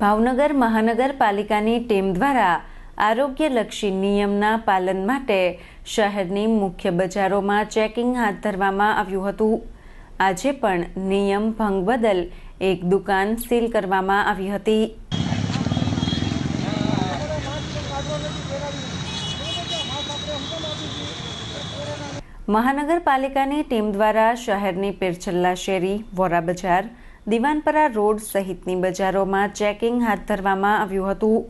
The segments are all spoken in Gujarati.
ભાવનગર મહાનગરપાલિકાની ટીમ દ્વારા આરોગ્યલક્ષી નિયમના પાલન માટે શહેરની મુખ્ય બજારોમાં ચેકિંગ હાથ ધરવામાં આવ્યું હતું. આજે પણ નિયમ ભંગ બદલ એક દુકાન સીલ કરવામાં આવી હતી. મહાનગરપાલિકાની ટીમ દ્વારા શહેરની પીરછલ્લા શેરી વોરા બજાર દિવાનપરા રોડ સહિતની બજારોમાં ચેકિંગ હાથ ધરવામાં આવ્યું હતું.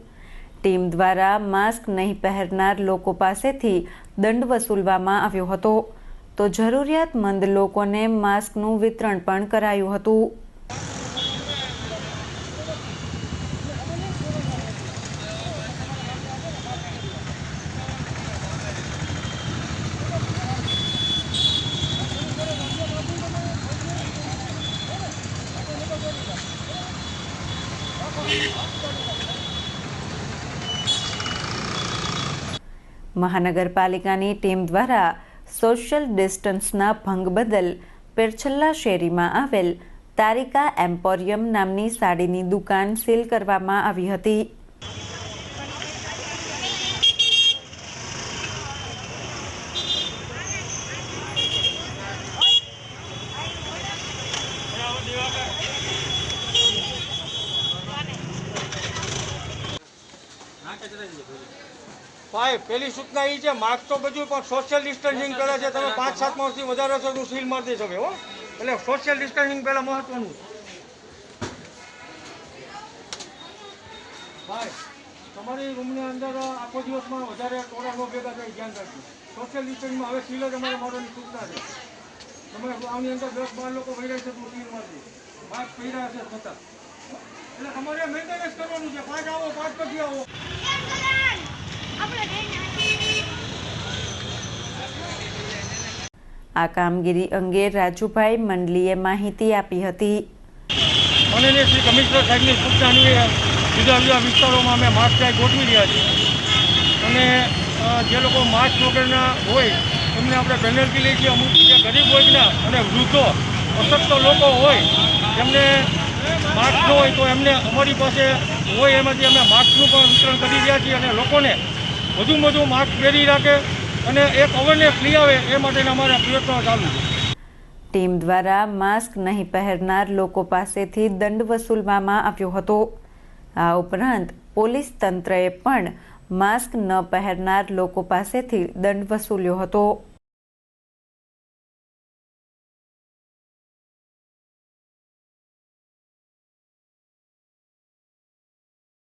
ટીમ દ્વારા માસ્ક નહીં પહેરનાર લોકો પાસેથી દંડ વસૂલવામાં આવ્યો હતો. તો જરૂરિયાતમંદ લોકોને માસ્કનું વિતરણ પણ કરાયું હતું. મહાનગરપાલિકાની ટીમ દ્વારા સોશિયલ ડિસ્ટન્સના ભંગ બદલ પેરછલ્લા શેરીમાં આવેલ તારિકા એમ્પોરિયમ નામની સાડીની દુકાન સીલ કરવામાં આવી હતી. ભાઈ પેલી સૂચના એ છે માસ્ક તો બધું પણ સોશિયલ ડિસ્ટન્સિંગ કરે છે. તમે પાંચ સાત માસથી વધારે છો તો સીલ મારી દઈ શકે હો. એટલે સોશિયલ ડિસ્ટન્સિંગ પહેલાં મહત્વનું ભાઈ તમારી રૂમની અંદર આખો દિવસમાં વધારે ટોળા ભેગા થાય ધ્યાન રાખજો. સોશિયલ ડિસ્ટન્સિંગમાં હવે સીલ જ અમારે મારવાની સૂચના છે. તમે આની અંદર દસ બાર લોકો ભર્યા છે તો સીલ મારી માસ્ક પહેર્યા છે છતાં. એટલે તમારે મેન્ટેનન્સ કરવાનું છે. પાંચ આવો પાંચ પછી આવો. આ કામગીરી અંગે રાજુભાઈ મંડલીએ માહિતી આપી હતી. માનનીય શ્રી કમિશનર સાહેબની સૂચના જુદા જુદા વિસ્તારોમાં અમે માસ્ક ગોઠવી રહ્યા છીએ. અને જે લોકો માસ્ક વગરના હોય, એમને આપણે પેનલ્ટી લઈ છીએ અમુક જે ગરીબ વર્ગના અને વૃદ્ધો, અશક્ત લોકો હોય એમને માસ્ક ન હોય તો એમને અમારી પાસે હોય એમાંથી અમે માસ્કનું પણ વિતરણ કરી રહ્યા છીએ અને લોકોને વધુમાં વધુ માસ્ક પહેરી રાખે. અને એક અવેરનેસ લઈ આવે એ માટેના અમારા પ્રયત્નો ચાલુ ટીમ દ્વારા માસ્ક નહીં પહેરનાર લોકો પાસેથી દંડ વસૂલવામાં આવ્યો હતો. આ ઉપરાંત પોલીસ તંત્રએ પણ માસ્ક ન પહેરનાર લોકો પાસેથી દંડ વસૂલ્યો હતો.